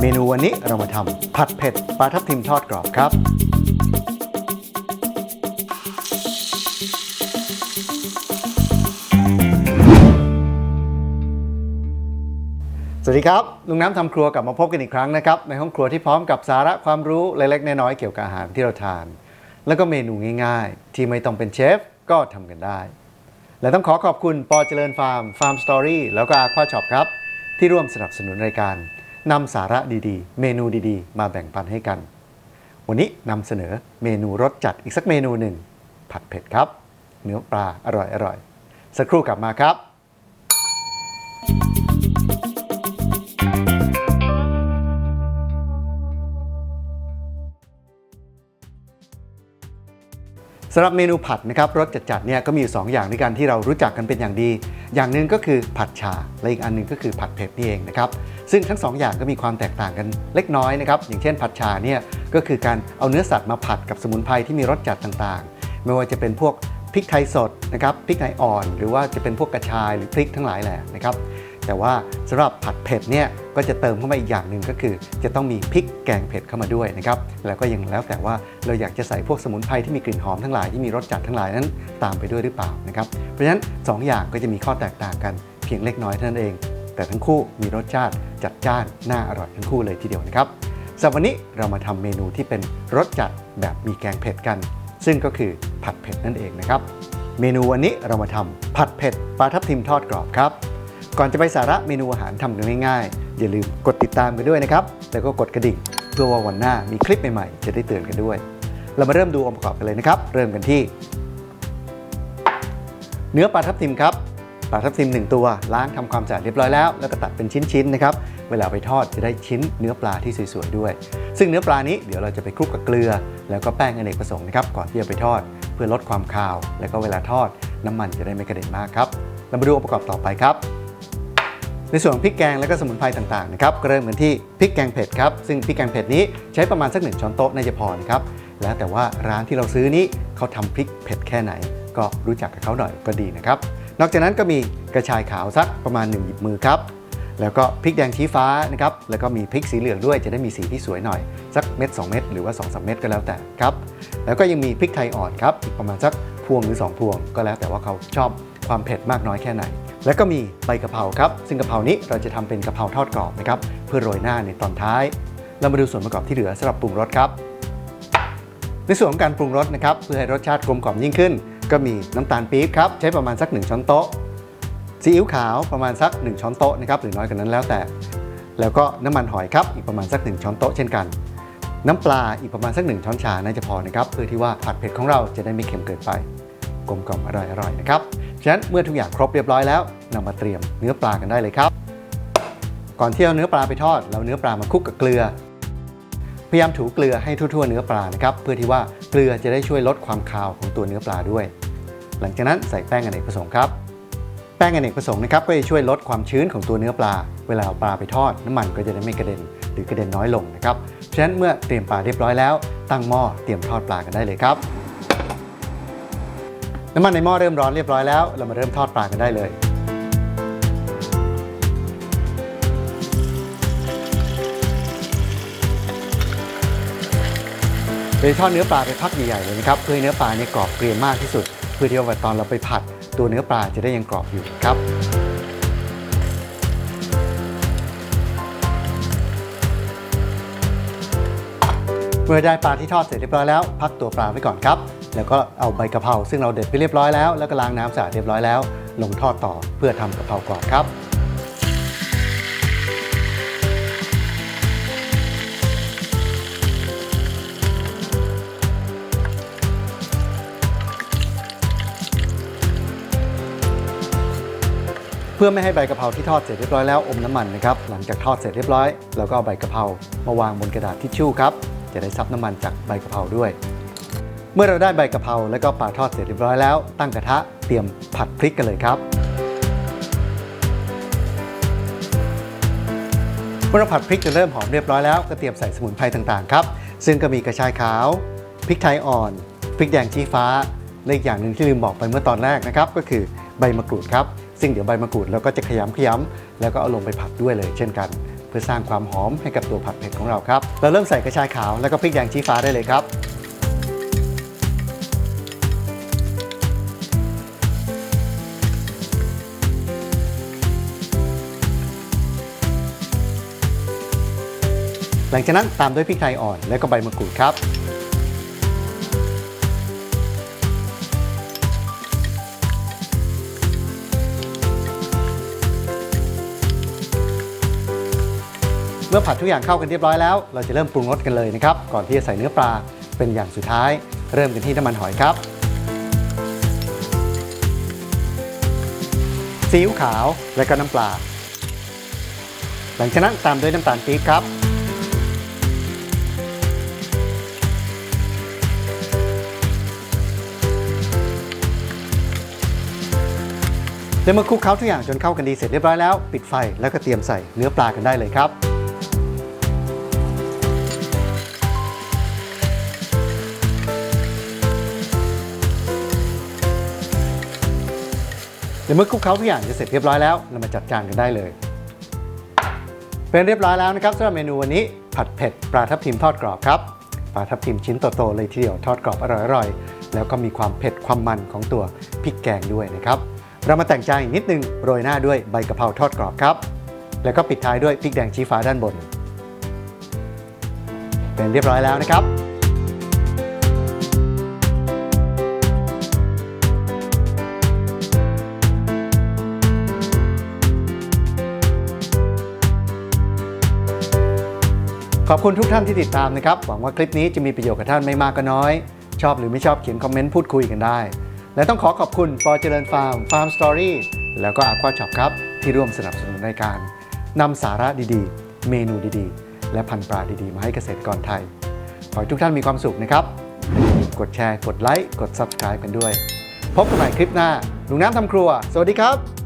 เมนูวันนี้เรามาทำผัดเผ็ดปลาทับทิมทอดกรอบครับ สวัสดีครับ ลุงน้ำทำครัวกลับมาพบกันอีกครั้งนะครับ ในห้องครัวที่พร้อมกับสาระความรู้เล็กๆน้อยๆเกี่ยวกับอาหารที่เราทาน แล้วก็เมนูง่าย ๆ ที่ไม่ต้องเป็นเชฟก็ทำกันได้ และต้องขอขอบคุณปอเจริญฟาร์มฟาร์มสตอรี่แล้วก็อาควาช็อปครับ ที่ร่วมสนับสนุนรายการนำสาระดีๆ เมนูดีๆ มาแบ่งปันให้กัน วันนี้นำเสนอเมนูรสจัดอีกสักเมนูหนึ่ง ผัดเผ็ดครับ เนื้อปลาอร่อยๆ สักครู่กลับมาครับสำหรับเมนูผัดนะครับรสจัดๆเนี่ยก็มีอยู่สองอย่างด้วยกันที่เรารู้จักกันเป็นอย่างดี อย่างหนึ่งก็คือผัดชา และอีกอันหนึงก็คือผัดเผ็ดนี่เองนะครับ ซึ่งทั้งสองอย่างก็มีความแตกต่างกันเล็กน้อยนะครับ อย่างเช่นผัดชาเนี่ยก็คือการเอาเนื้อสัตว์มาผัดกับสมุนไพรที่มีรสจัดต่างๆ ไม่ว่าจะเป็นพวกพริกไทยสดนะครับพริกไทยอ่อน หรือว่าจะเป็นพวกกระชายหรือพริกทั้งหลายแหละนะครับ แต่ว่าสำหรับผัดเผ็ดเนี่ยก็จะเติมเข้ามาอีกอย่างหนึ่งก็คือ จะต้องมีพริกแกงเผ็ดเข้ามาด้วยนะครับแล้วก็ยังแล้วแต่ว่าเราอยากจะใส่พวกสมุนไพรที่มีกลิ่นหอมทั้งหลายที่มีรสจัดทั้งหลายนั้นตามไปด้วยหรือเปล่านะครับเพราะฉะนั้นสองอย่างก็จะมีข้อแตกต่างกันเพียงเล็กน้อยเท่านั้นเอง แต่ทั้งคู่มีรสชาติจัดจ้านน่าอร่อยทั้งคู่เลยทีเดียวนะครับสำหรับวันนี้เรามาทำเมนูที่เป็นรสจัดแบบมีแกงเผ็ดกัน ซึ่งก็คือผัดเผ็ดนั่นเองนะครับเมนูวันนี้เรามาทำผัดเผ็ดปลาทับทิมทอดกรอบครับ ก่อนจะไปสาระเมนูอาหารทำกันง่ายๆ อย่าลืมกดติดตามกันด้วยนะครับ แล้วก็กดกระดิ่ง เพื่อว่าวันหน้ามีคลิปใหม่ๆ จะได้เตือนกันด้วย เรามาเริ่มดูองค์ประกอบกันเลยนะครับ เริ่มกันที่ เนื้อปลาทับทิมครับปลาทับทิม1ตัวล้างทำความสะอาดเรียบร้อยแล้วแล้วก็ตัดเป็นชิ้นๆนะครับเวลาไปทอดจะได้ชิ้นเนื้อปลาที่สวยๆด้วย ซึ่งเนื้อปลานี้เดี๋ยวเราจะไปคลุกกับเกลือ แล้วก็แป้งอเนกประสงค์นะครับก่อนที่จะไปทอด เพื่อลดความคาว แล้วก็เวลาทอดน้ำมันจะได้ไม่กระเด็นมากครับเรามาดูองค์ประกอบต่อไปครับ ในส่วนของพริกแกงและก็สมุนไพรต่างๆนะครับก็เริ่มกันที่พริกแกงเผ็ดครับซึ่งพริกแกงเผ็ดนี้ใช้ประมาณสักหนึ่งช้อนโต๊ะน่าจะพอนะครับแล้วแต่ว่าร้านที่เราซื้อนี้เขาทำพริกเผ็ดแค่ไหน ก็รู้จักกับเขาหน่อยก็ดีนะครับนอกจากนั้นก็มีกระชายขาวสักประมาณ1หยิบมือครับแล้วก็พริกแดงชี้ฟ้านะครับแล้วก็มีพริกสีเหลืองด้วยจะได้มีสีที่สวยหน่อย สักเม็ด2 เม็ดหรือว่า2อสเม็ดก็แล้วแต่ครับแล้วก็ยังมีพริกไทยอ่อนครับอีกประมาณสักพวงหรือ 2 พวง ก็แล้วแต่ว่าเขาชอบความเผ็ดมากน้อยแค่ไหน แล้วก็มีใบกะเพราครับ ซึ่งกะเพรานี้เราจะทำเป็นกะเพราทอดกรอบนะครับ เพื่อโรยหน้าในตอนท้าย เรามาดูส่วนประกอบที่เหลือสำหรับปรุงรสครับ ในส่วนของการปรุงรสนะครับ เพื่อให้รสชาติกลมกล่อมยิ่งขึ้น ก็มีน้ำตาลปี๊บครับ ใช้ประมาณสัก 1 ช้อนโต๊ะ ซีอิ๊วขาวประมาณสัก 1 ช้อนโต๊ะนะครับ หรือน้อยกว่านั้นแล้วแต่ แล้วก็น้ำมันหอยครับ อีกประมาณสัก 1 ช้อนโต๊ะเช่นกัน น้ำปลาอีกประมาณสัก1ช้อนชาน่าจะพอนะครับ เพื่อที่ว่าผัดเผ็ดของเราจะได้ไม่เค็มเกินไป กลมกล่อมอร่อยๆนะครับ ฉะนั้นเมื่อทุกอย่างครบเรียบร้อยแล้วนำมาเตรียมเนื้อปลากันได้เลยครับ ก่อนที่เอาเนื้อปลาไปทอดเราเนื้อปลามาคลุกกับเกลือ พยายามถูเกลือให้ทั่วๆเนื้อปลานะครับเพื่อที่ว่าเกลือจะได้ช่วยลดความคาวของตัวเนื้อปลาด้วย หลังจากนั้นใส่แป้งอเนกประสงค์ครับแป้งอเนกประสงค์นะครับก็จะช่วยลดความชื้นของตัวเนื้อปลา เวลาเอาปลาไปทอด น้ำมันก็จะได้ไม่กระเด็น หรือกระเด็นน้อยลงนะครับฉะนั้นเมื่อเตรียมปลาเรียบร้อยแล้ว ตั้งหม้อเตรียมทอดปลากันได้เลยครับ น้ำมันในหม้อเริ่มร้อนเรียบร้อยแล้ว เรามาเริ่มทอดปลากันได้เลยโดยทอดเนื้อปลาไปพักใหญ่ๆเลยนะครับ เพื่อให้เนื้อปลาเนี่ยกรอบเกรียมมากที่สุด เพื่อที่ว่าตอนเราไปผัด ตัวเนื้อปลาจะได้ยังกรอบอยู่ครับเมื่อได้ปลาที่ทอดเสร็จเรียบร้อยแล้ว พักตัวปลาไว้ก่อนครับ แล้วก็เอาใบกะเพราซึ่งเราเด็ดไปเรียบร้อยแล้วแล้วก็ล้างน้ำสะอาดเรียบร้อยแล้ว ลงทอดต่อเพื่อทำกะเพรากรอบครับเพื่อไม่ให้ใบกะเพราที่ทอดเสร็จเรียบร้อยแล้วอมน้ำมันนะครับหลังจากทอดเสร็จเรียบร้อยเราก็เอาใบกะเพรามาวางบนกระดาษทิชชู่ครับจะได้ซับน้ำมันจากใบกะเพราด้วย เมื่อเราได้ใบกะเพราแล้วก็ปลาทอดเสร็จเรียบร้อยแล้ว ตั้งกระทะเตรียมผัดพริกกันเลยครับเมื่อเราผัดพริกจนเริ่มหอมเรียบร้อยแล้วก็เตรียมใส่สมุนไพรต่างๆครับ ซึ่งก็มีกระชายขาวพริกไทยอ่อนพริกแดงชี้ฟ้าและอีกอย่างหนึ่งที่ลืมบอกไปเมื่อตอนแรกนะครับก็คือใบมะกรูดครับซึ่งเดี๋ยวใบมะกรูดเราก็จะขยำขยำแล้วก็เอาลงไปผัดด้วยเลยเช่นกัน เพื่อสร้างความหอมให้กับตัวผัดเผ็ดของเราครับเราเริ่มใส่กระชายขาวแล้วก็พริกแดงชี้ฟ้าได้เลยครับ หลังจากนั้นตามด้วยพริกไทยอ่อนและก็ใบมะกรูดครับ เมื่อผัดทุกอย่างเข้ากันเรียบร้อยแล้ว เราจะเริ่มปรุงรสกันเลยนะครับ ก่อนที่จะใส่เนื้อปลาเป็นอย่างสุดท้าย เริ่มกันที่น้ำมันหอยครับซีอิ๊วขาวและก็น้ำปลา หลังจากนั้นตามด้วยน้ำตาลปี๊บครับ เดี๋ยวมาคลุกเคล้าทุกอย่างจนเข้ากันดีเสร็จเรียบร้อยแล้ว ปิดไฟแล้วก็เตรียมใส่เนื้อปลากันได้เลยครับเดี๋ยวเมื่อคลุกเคล้าทุกอย่างจะเสร็จเรียบร้อยแล้วเรามาจัดจานกันได้เลย เป็นเรียบร้อยแล้วนะครับสำหรับเมนูวันนี้ผัดเผ็ดปลาทับทิมทอดกรอบครับปลาทับทิมชิ้นโตๆเลยทีเดียวทอดกรอบอร่อยๆแล้วก็มีความเผ็ดความมันของตัวพริกแกงด้วยนะครับ เรามาแต่งใจนิดนึงโรยหน้าด้วยใบกะเพราทอดกรอบครับ แล้วก็ปิดท้ายด้วยพริกแดงชี้ฟ้าด้านบน เป็นเรียบร้อยแล้วนะครับขอบคุณทุกท่านที่ติดตามนะครับ หวังว่าคลิปนี้จะมีประโยชน์กับท่านไม่มากก็น้อย ชอบหรือไม่ชอบเขียนคอมเมนต์พูดคุยกันได้ และต้องขอขอบคุณปอเจริญฟาร์มฟาร์มสตอรี่แล้วก็อาควาช็อปครับ ที่ร่วมสนับสนุนในการนำสาระดีๆ เมนูดีๆ และพันธุ์ปลาดีๆ มาให้เกษตรกรไทย ขอให้ทุกท่านมีความสุขนะครับกดแชร์ กดไลค์ กด Subscribe กันด้วย พบกันใหม่คลิปหน้าลุงน้ำทำครัว สวัสดีครับ